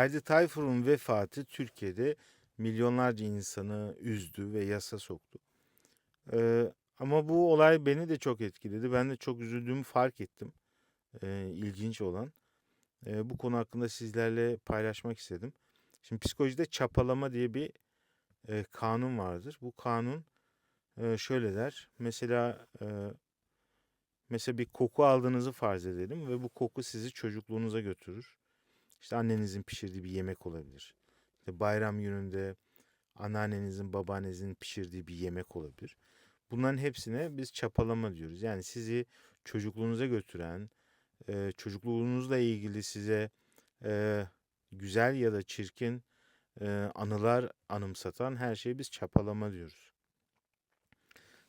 Ferdi Tayfur'un vefatı Türkiye'de milyonlarca insanı üzdü ve yasa soktu. Eee, ama bu olay beni de çok etkiledi. Ben de çok üzüldüğümü fark ettim. Eee, ilginç olan. Eee, bu konu hakkında sizlerle paylaşmak istedim. Şimdi psikolojide çapalama diye bir eee, kanun vardır. Bu kanun eee, şöyle der. Mesela eee, mesela bir koku aldığınızı farz edelim ve bu koku sizi çocukluğunuza götürür. İşte annenizin pişirdiği bir yemek olabilir. İşte bayram gününde anneannenizin, babaannenizin pişirdiği bir yemek olabilir. Bunların hepsine biz çapalama diyoruz. Yani sizi çocukluğunuza götüren, eee, çocukluğunuzla ilgili size eee, güzel ya da çirkin eee, anılar anımsatan her şeye biz çapalama diyoruz.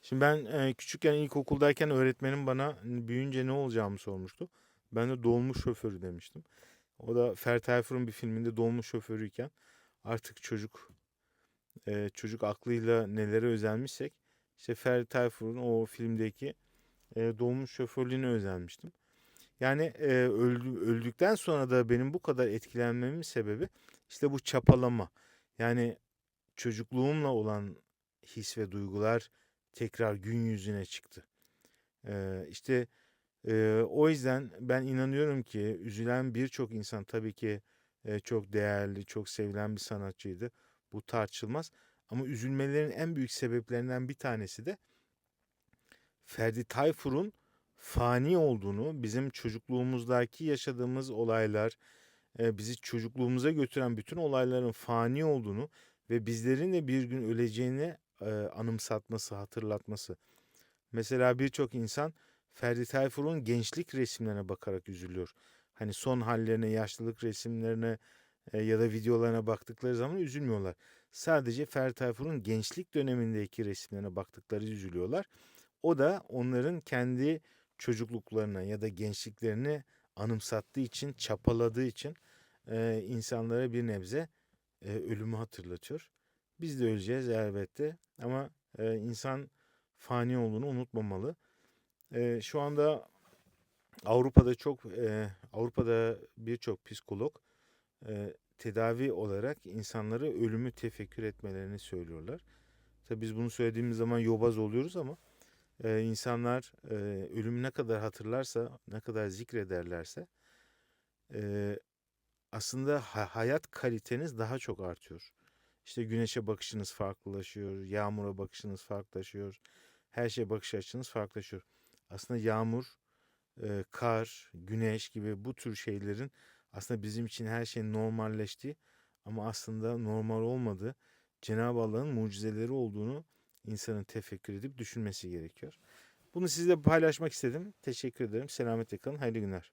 Şimdi ben eee, küçükken ilkokuldayken öğretmenim bana büyüyünce ne olacağımı sormuştu. Ben de dolmuş şoförü demiştim. O da Ferdi Tayfur'un bir filminde dolmuş şoförüyken artık çocuk eee, çocuk aklıyla nelere özenmişsek işte Ferdi Tayfur'un o filmdeki eee, dolmuş şoförlüğüne özenmiştim. Yani eee, öldü, öldükten sonra da benim bu kadar etkilenmemin sebebi işte bu çapalama. Yani çocukluğumla olan his ve duygular tekrar gün yüzüne çıktı. Eee işte eee, o yüzden ben inanıyorum ki üzülen birçok insan tabii ki eee, çok değerli, çok sevilen bir sanatçıydı. Bu tartışılmaz. Ama üzülmelerin en büyük sebeplerinden bir tanesi de Ferdi Tayfur'un fani olduğunu, bizim çocukluğumuzdaki yaşadığımız olaylar, e, bizi çocukluğumuza götüren bütün olayların fani olduğunu ve bizlerin de bir gün öleceğini e, anımsatması, hatırlatması. Mesela birçok insan Ferdi Tayfur'un gençlik resimlerine bakarak üzülüyor. Hani son hallerine, yaşlılık resimlerine e, ya da videolarına baktıkları zaman üzülmüyorlar. Sadece Ferdi Tayfur'un gençlik dönemindeki resimlerine baktıkları üzülüyorlar. O da onların kendi çocukluklarına ya da gençliklerini anımsattığı için, çapaladığı için e, insanlara bir nebze e, ölümü hatırlatıyor. Biz de öleceğiz elbette ama insan fani olduğunu unutmamalı. E, şu anda Avrupa'da çok e, Avrupa'da birçok psikolog e, tedavi olarak insanları ölümü tefekkür etmelerini söylüyorlar. Tabii biz bunu söylediğimiz zaman yobaz oluyoruz ama e, insanlar e, ölümü ne kadar hatırlarsa, ne kadar zikrederlerse e, aslında ha- hayat kaliteniz daha çok artıyor. İşte güneşe bakışınız farklılaşıyor, yağmura bakışınız farklılaşıyor, her şeye bakış açınız farklılaşıyor. Aslında yağmur, e, kar, güneş gibi bu tür şeylerin aslında bizim için her şeyin normalleştiği ama aslında normal olmadığı Cenab-ı Allah'ın mucizeleri olduğunu insanın tefekkür edip düşünmesi gerekiyor. Bunu sizle paylaşmak istedim. Teşekkür ederim. Selametle kalın. Hayırlı günler.